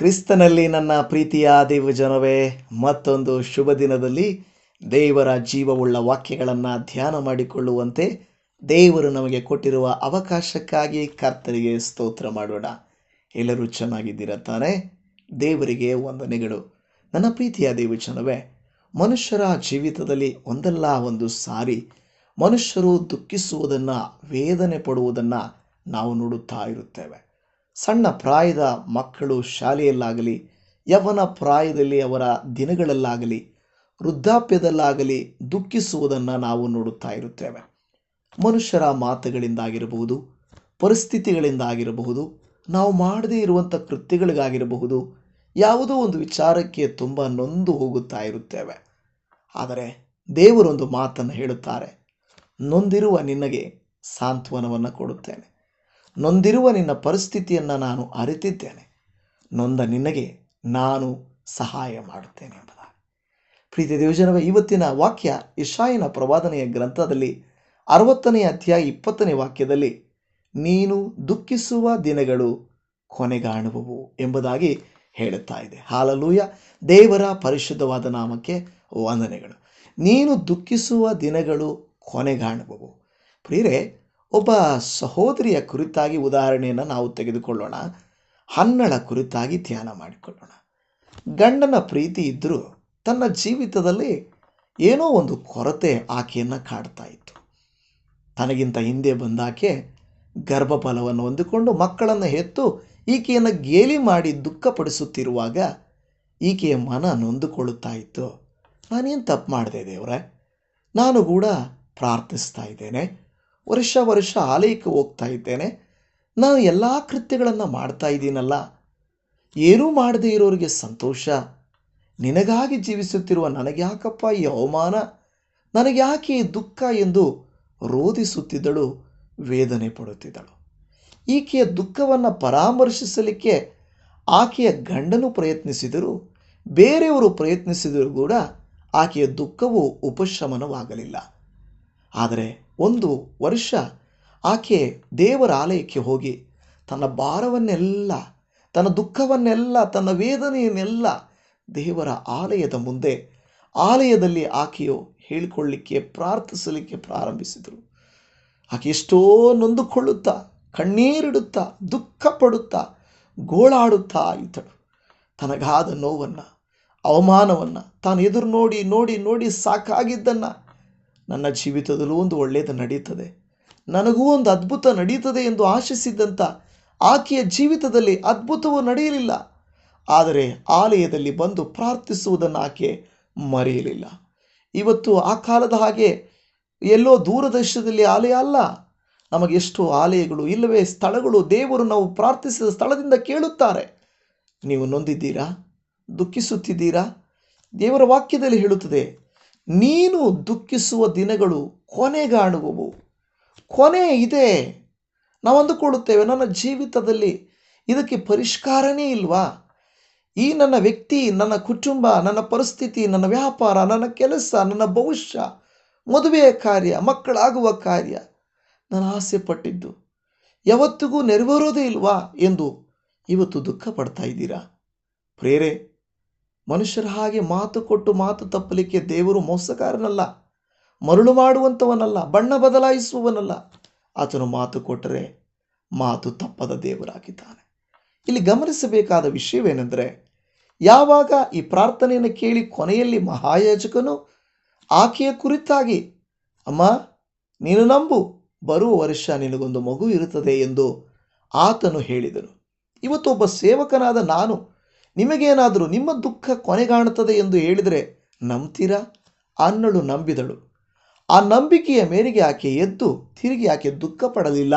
ಕ್ರಿಸ್ತನಲ್ಲಿ ನನ್ನ ಪ್ರೀತಿಯ ದೇವ ಜನವೇ ಮತ್ತೊಂದು ಶುಭ ದಿನದಲ್ಲಿ ದೇವರ ಜೀವವುಳ್ಳ ವಾಕ್ಯಗಳನ್ನು ಧ್ಯಾನ ಮಾಡಿಕೊಳ್ಳುವಂತೆ ದೇವರು ನಮಗೆ ಕೊಟ್ಟಿರುವ ಅವಕಾಶಕ್ಕಾಗಿ ಕರ್ತರಿಗೆ ಸ್ತೋತ್ರ ಮಾಡೋಣ. ಎಲ್ಲರೂ ಚೆನ್ನಾಗಿದ್ದೀರ ತಾನೇ? ದೇವರಿಗೆ ವಂದನೆಗಳು. ನನ್ನ ಪ್ರೀತಿಯ ದೇವ ಜನವೇ ಮನುಷ್ಯರ ಜೀವಿತದಲ್ಲಿ ಒಂದಲ್ಲ ಒಂದು ಸಾರಿ ಮನುಷ್ಯರು ದುಃಖಿಸುವುದನ್ನು, ವೇದನೆ ಪಡುವುದನ್ನು ನಾವು ನೋಡುತ್ತಾ ಇರುತ್ತೇವೆ. ಸಣ್ಣ ಪ್ರಾಯದ ಮಕ್ಕಳು ಶಾಲೆಯಲ್ಲಾಗಲಿ, ಯವನ ಪ್ರಾಯದಲ್ಲಿ ಅವರ ದಿನಗಳಲ್ಲಾಗಲಿ, ವೃದ್ಧಾಪ್ಯದಲ್ಲಾಗಲಿ ದುಃಖಿಸುವುದನ್ನು ನಾವು ನೋಡುತ್ತಾ ಇರುತ್ತೇವೆ. ಮನುಷ್ಯರ ಮಾತುಗಳಿಂದಾಗಿರಬಹುದು, ಪರಿಸ್ಥಿತಿಗಳಿಂದಾಗಿರಬಹುದು, ನಾವು ಮಾಡದೇ ಇರುವಂಥ ಕೃತ್ಯಗಳಿಗಾಗಿರಬಹುದು, ಯಾವುದೋ ಒಂದು ವಿಚಾರಕ್ಕೆ ತುಂಬ ನೊಂದು ಹೋಗುತ್ತಾ ಇರುತ್ತೇವೆ. ಆದರೆ ದೇವರೊಂದು ಮಾತನ್ನು ಹೇಳುತ್ತಾರೆ, ನೊಂದಿರುವ ನಿನಗೆ ಸಾಂತ್ವನವನ್ನು ಕೊಡುತ್ತೇನೆ. ನೊಂದಿರುವ ನಿನ್ನ ಪರಿಸ್ಥಿತಿಯನ್ನು ನಾನು ಅರಿತಿದ್ದೇನೆ. ನೊಂದ ನಿನಗೆ ನಾನು ಸಹಾಯ ಮಾಡುತ್ತೇನೆ ಎಂಬುದಾಗಿ. ಪ್ರೀತಿ ದೇವಜನವೇ, ಇವತ್ತಿನ ವಾಕ್ಯ ಇಶಾಯಿನ ಪ್ರವಾದನೆಯ ಗ್ರಂಥದಲ್ಲಿ ಅರವತ್ತನೇ ಅಧ್ಯಾಯ ಇಪ್ಪತ್ತನೇ ವಾಕ್ಯದಲ್ಲಿ ನೀನು ದುಃಖಿಸುವ ದಿನಗಳು ಕೊನೆಗಾಣುವವು ಎಂಬುದಾಗಿ ಹೇಳುತ್ತಾ ಇದೆ. ಹಾಲಲೂಯ. ದೇವರ ಪರಿಶುದ್ಧವಾದ ನಾಮಕ್ಕೆ ವಂದನೆಗಳು. ನೀನು ದುಃಖಿಸುವ ದಿನಗಳು ಕೊನೆಗಾಣುವವು. ಪ್ರಿಯರೇ ಒಬ್ಬ ಸಹೋದರಿಯ ಕುರಿತಾಗಿ ಉದಾಹರಣೆಯನ್ನು ನಾವು ತೆಗೆದುಕೊಳ್ಳೋಣ. ಹನ್ನಳ ಕುರಿತಾಗಿ ಧ್ಯಾನ ಮಾಡಿಕೊಳ್ಳೋಣ. ಗಂಡನ ಪ್ರೀತಿ ಇದ್ದರೂ ತನ್ನ ಜೀವಿತದಲ್ಲಿ ಏನೋ ಒಂದು ಕೊರತೆ ಆಕೆಯನ್ನು ಕಾಡ್ತಾ ಇತ್ತು. ತನಗಿಂತ ಹಿಂದೆ ಬಂದಾಕೆ ಗರ್ಭಫಲವನ್ನು ಹೊಂದಿಕೊಂಡು ಮಕ್ಕಳನ್ನು ಹೆತ್ತು ಈಕೆಯನ್ನು ಗೇಲಿ ಮಾಡಿ ದುಃಖಪಡಿಸುತ್ತಿರುವಾಗ ಈಕೆಯ ಮನ ನೊಂದುಕೊಳ್ಳುತ್ತಾ ಇತ್ತು. ನಾನೇನು ತಪ್ಪು ಮಾಡಿದೆ ದೇವರೇ? ನಾನು ಕೂಡ ಪ್ರಾರ್ಥಿಸ್ತಾ ಇದ್ದೇನೆ. ವರ್ಷ ವರ್ಷ ಆಲಯಕ್ಕೆ ಹೋಗ್ತಾ ಇದ್ದೇನೆ. ನಾನು ಎಲ್ಲ ಕೃತ್ಯಗಳನ್ನು ಮಾಡ್ತಾ ಇದ್ದೀನಲ್ಲ. ಏನೂ ಮಾಡದೇ ಇರೋರಿಗೆ ಸಂತೋಷ. ನಿನಗಾಗಿ ಜೀವಿಸುತ್ತಿರುವ ನನಗ್ಯಾಕಪ್ಪ ಈ ಅವಮಾನ? ನನಗ್ಯಾಕೆ ಈ ದುಃಖ ಎಂದು ರೋಧಿಸುತ್ತಿದ್ದಳು, ವೇದನೆ ಪಡುತ್ತಿದ್ದಳು. ಈಕೆಯ ದುಃಖವನ್ನು ಪರಾಮರ್ಶಿಸಲಿಕ್ಕೆ ಆಕೆಯ ಗಂಡನು ಪ್ರಯತ್ನಿಸಿದರು, ಬೇರೆಯವರು ಪ್ರಯತ್ನಿಸಿದರೂ ಕೂಡ ಆಕೆಯ ದುಃಖವು ಉಪಶಮನವಾಗಲಿಲ್ಲ. ಆದರೆ ಒಂದು ವರ್ಷ ಆಕೆ ದೇವರ ಆಲಯಕ್ಕೆ ಹೋಗಿ ತನ್ನ ಭಾರವನ್ನೆಲ್ಲ, ತನ್ನ ದುಃಖವನ್ನೆಲ್ಲ, ತನ್ನ ವೇದನೆಯನ್ನೆಲ್ಲ ದೇವರ ಆಲಯದ ಮುಂದೆ, ಆಲಯದಲ್ಲಿ ಆಕೆಯು ಹೇಳಿಕೊಳ್ಳಿಕ್ಕೆ, ಪ್ರಾರ್ಥಿಸಲಿಕ್ಕೆ ಪ್ರಾರಂಭಿಸಿದರು. ಆಕೆ ಎಷ್ಟೋ ನೊಂದುಕೊಳ್ಳುತ್ತಾ, ಕಣ್ಣೀರಿಡುತ್ತಾ ದುಃಖ ಪಡುತ್ತಾ ಗೋಳಾಡುತ್ತಾ ಇದ್ದಳು. ತನಗಾದ ನೋವನ್ನು, ಅವಮಾನವನ್ನು ತಾನು ಎದುರು ನೋಡಿ ನೋಡಿ ನೋಡಿ ಸಾಕಾಗಿದ್ದನ್ನು ನನ್ನ ಜೀವಿತದಲ್ಲೂ ಒಂದು ಒಳ್ಳೆಯದು ನಡೆಯುತ್ತದೆ. ನನಗೂ ಒಂದು ಅದ್ಭುತ ನಡೆಯುತ್ತದೆ ಎಂದು ಆಶಿಸಿದ್ದಂಥ ಆಕೆಯ ಜೀವಿತದಲ್ಲಿ ಅದ್ಭುತವು ನಡೆಯಲಿಲ್ಲ. ಆದರೆ ಆಲಯದಲ್ಲಿ ಬಂದು ಪ್ರಾರ್ಥಿಸುವುದನ್ನು ಆಕೆ ಮರೆಯಲಿಲ್ಲ. ಇವತ್ತು ಆ ಕಾಲದ ಹಾಗೆ ಎಲ್ಲೋ ದೂರದರ್ಶನದಲ್ಲಿ ಆಲಯ ಅಲ್ಲ. ನಮಗೆ ಎಷ್ಟು ಆಲಯಗಳು, ಇಲ್ಲವೇ ಸ್ಥಳಗಳು ದೇವರು ನಾವು ಪ್ರಾರ್ಥಿಸಿದ ಸ್ಥಳದಿಂದ ಕೇಳುತ್ತಾರೆ. ನೀವು ನೊಂದಿದ್ದೀರಾ? ದುಃಖಿಸುತ್ತಿದ್ದೀರಾ? ದೇವರ ವಾಕ್ಯದಲ್ಲಿ ಹೇಳುತ್ತದೆ ನೀನು ದುಃಖಿಸುವ ದಿನಗಳು ಕೊನೆಗಾಣುವವು. ಕೊನೆ ಇದೆ. ನಾವು ಅಂದುಕೊಳ್ಳುತ್ತೇವೆ, ನನ್ನ ಜೀವಿತದಲ್ಲಿ ಇದಕ್ಕೆ ಪರಿಷ್ಕಾರನೇ ಇಲ್ವಾ? ಈ ನನ್ನ ವ್ಯಕ್ತಿ, ನನ್ನ ಕುಟುಂಬ, ನನ್ನ ಪರಿಸ್ಥಿತಿ, ನನ್ನ ವ್ಯಾಪಾರ, ನನ್ನ ಕೆಲಸ, ನನ್ನ ಭವಿಷ್ಯ, ಮದುವೆಯ ಕಾರ್ಯ, ಮಕ್ಕಳಾಗುವ ಕಾರ್ಯ, ನಾನು ಆಸೆ ಪಟ್ಟಿದ್ದು ಯಾವತ್ತಿಗೂ ನೆರವೇರೋದೇ ಇಲ್ವಾ ಎಂದು ಇವತ್ತು ದುಃಖ ಪಡ್ತಾ ಇದ್ದೀರಾ? ಪ್ರೇರೆ ಮನುಷ್ಯರ ಹಾಗೆ ಮಾತು ಕೊಟ್ಟು ಮಾತು ತಪ್ಪಲಿಕ್ಕೆ ದೇವರು ಮೋಸಕಾರನಲ್ಲ ಮರಳು ಮಾಡುವಂಥವನಲ್ಲ, ಬಣ್ಣ ಬದಲಾಯಿಸುವವನಲ್ಲ. ಆತನು ಮಾತು ಕೊಟ್ಟರೆ ಮಾತು ತಪ್ಪದ ದೇವರಾಗಿದ್ದಾನೆ. ಇಲ್ಲಿ ಗಮನಿಸಬೇಕಾದ ವಿಷಯವೇನೆಂದರೆ, ಯಾವಾಗ ಈ ಪ್ರಾರ್ಥನೆಯನ್ನು ಕೇಳಿ ಕೊನೆಯಲ್ಲಿ ಮಹಾಯಾಜಕನು ಆಕೆಯ ಕುರಿತಾಗಿ, ಅಮ್ಮ, ನೀನು ನಂಬು, ಬರುವ ವರ್ಷ ನಿನಗೊಂದು ಮಗು ಇರುತ್ತದೆ ಎಂದು ಆತನು ಹೇಳಿದನು. ಇವತ್ತು ಒಬ್ಬ ಸೇವಕನಾದ ನಾನು ನಿಮಗೇನಾದರೂ ನಿಮ್ಮ ದುಃಖ ಕೊನೆಗಾಣುತ್ತದೆ ಎಂದು ಹೇಳಿದರೆ ನಂಬ್ತೀರಾ? ಅನ್ನಳು ನಂಬಿದಳು. ಆ ನಂಬಿಕೆಯ ಮೇರೆಗೆ ಆಕೆ ಎದ್ದು, ತಿರುಗಿ ಆಕೆ ದುಃಖ ಪಡಲಿಲ್ಲ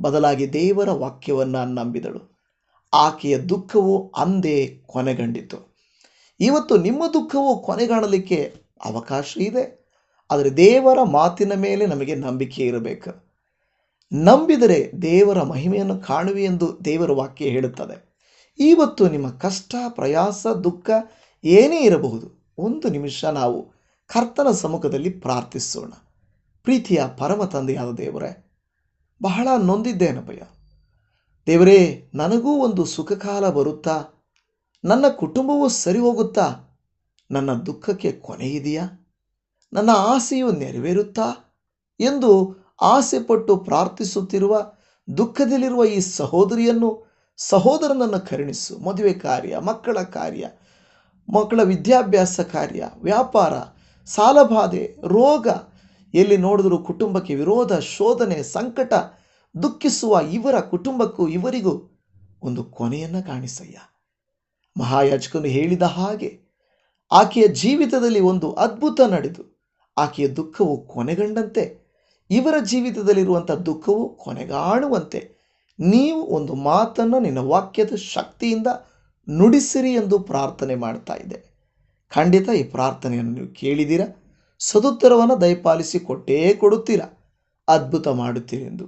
ಬದಲಾಗಿ ದೇವರ ವಾಕ್ಯವನ್ನು ನಂಬಿದಳು. ಆಕೆಯ ದುಃಖವು ಅಂದೇ ಕೊನೆಗಂಡಿತು. ಇವತ್ತು ನಿಮ್ಮ ದುಃಖವು ಕೊನೆಗಾಣಲಿಕ್ಕೆ ಅವಕಾಶ ಇದೆ. ಆದರೆ ದೇವರ ಮಾತಿನ ಮೇಲೆ ನಮಗೆ ನಂಬಿಕೆ ಇರಬೇಕು. ನಂಬಿದರೆ ದೇವರ ಮಹಿಮೆಯನ್ನು ಕಾಣುವೆ ಎಂದು ದೇವರ ವಾಕ್ಯ ಹೇಳುತ್ತದೆ. ಇವತ್ತು ನಿಮ್ಮ ಕಷ್ಟ, ಪ್ರಯಾಸ, ದುಃಖ ಏನೇ ಇರಬಹುದು, ಒಂದು ನಿಮಿಷ ನಾವು ಕರ್ತನ ಸಮ್ಮುಖದಲ್ಲಿ ಪ್ರಾರ್ಥಿಸೋಣ. ಪ್ರೀತಿಯ ಪರಮ ತಂದೆಯಾದ ದೇವರೇ, ಬಹಳ ನೊಂದಿದ್ದೇನಪ್ಪಯ್ಯ. ದೇವರೇ, ನನಗೂ ಒಂದು ಸುಖಕಾಲ ಬರುತ್ತಾ? ನನ್ನ ಕುಟುಂಬವು ಸರಿ ಹೋಗುತ್ತಾ? ನನ್ನ ದುಃಖಕ್ಕೆ ಕೊನೆ ಇದೆಯಾ? ನನ್ನ ಆಸೆಯು ನೆರವೇರುತ್ತಾ? ಎಂದು ಆಸೆಪಟ್ಟು ಪ್ರಾರ್ಥಿಸುತ್ತಿರುವ ದುಃಖದಲ್ಲಿರುವ ಈ ಸಹೋದರಿಯನ್ನು ಸಹೋದರನನ್ನು ಕರುಣಿಸು, ಮದುವೆ ಕಾರ್ಯ, ಮಕ್ಕಳ ಕಾರ್ಯ, ಮಕ್ಕಳ ವಿದ್ಯಾಭ್ಯಾಸ ಕಾರ್ಯ, ವ್ಯಾಪಾರ, ಸಾಲಬಾಧೆ, ರೋಗ, ಎಲ್ಲಿ ನೋಡಿದರೂ ಕುಟುಂಬಕ್ಕೆ ವಿರೋಧ, ಶೋಧನೆ, ಸಂಕಟ ದುಃಖಿಸುವ ಇವರ ಕುಟುಂಬಕ್ಕೂ ಇವರಿಗೂ ಒಂದು ಕೊನೆಯನ್ನು ಕಾಣಿಸಯ್ಯ. ಮಹಾಯಾಜಕನು ಹೇಳಿದ ಹಾಗೆ ಆಕೆಯ ಜೀವಿತದಲ್ಲಿ ಒಂದು ಅದ್ಭುತ ನಡೆದು ಆಕೆಯ ದುಃಖವು ಕೊನೆಗಂಡಂತೆ, ಇವರ ಜೀವಿತದಲ್ಲಿರುವಂಥ ದುಃಖವು ಕೊನೆಗಾಣುವಂತೆ ನೀವು ಒಂದು ಮಾತನ್ನು ನಿನ್ನ ವಾಕ್ಯದ ಶಕ್ತಿಯಿಂದ ನುಡಿಸಿರಿ ಎಂದು ಪ್ರಾರ್ಥನೆ ಮಾಡ್ತಾ ಇದೆ. ಖಂಡಿತ ಈ ಪ್ರಾರ್ಥನೆಯನ್ನು ನೀವು ಕೇಳಿದ್ದೀರ ಸದುತ್ತರವನ್ನು ದಯಪಾಲಿಸಿ ಕೊಟ್ಟೇ ಕೊಡುತ್ತೀರಾ. ಅದ್ಭುತ ಮಾಡುತ್ತೀರಿ ಎಂದು.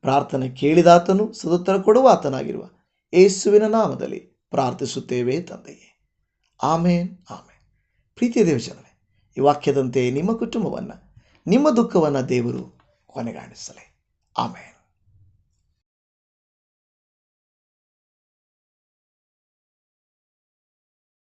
ಪ್ರಾರ್ಥನೆ ಕೇಳಿದಾತನು, ಸದುತ್ತರ ಕೊಡುವ ಆತನಾಗಿರುವ ಯೇಸುವಿನ ನಾಮದಲ್ಲಿ ಪ್ರಾರ್ಥಿಸುತ್ತೇವೆ ತಂದೆಯೇ. ಆಮೇನ್ ಆಮೇನ್. ಪ್ರೀತಿಯ ದೇವಚಂದ್ರ ಈ ವಾಕ್ಯದಂತೆ ನಿಮ್ಮ ಕುಟುಂಬವನ್ನು, ನಿಮ್ಮ ದುಃಖವನ್ನು ದೇವರು ಕೊನೆಗಾಣಿಸಲಿ. ಆಮೇನ್.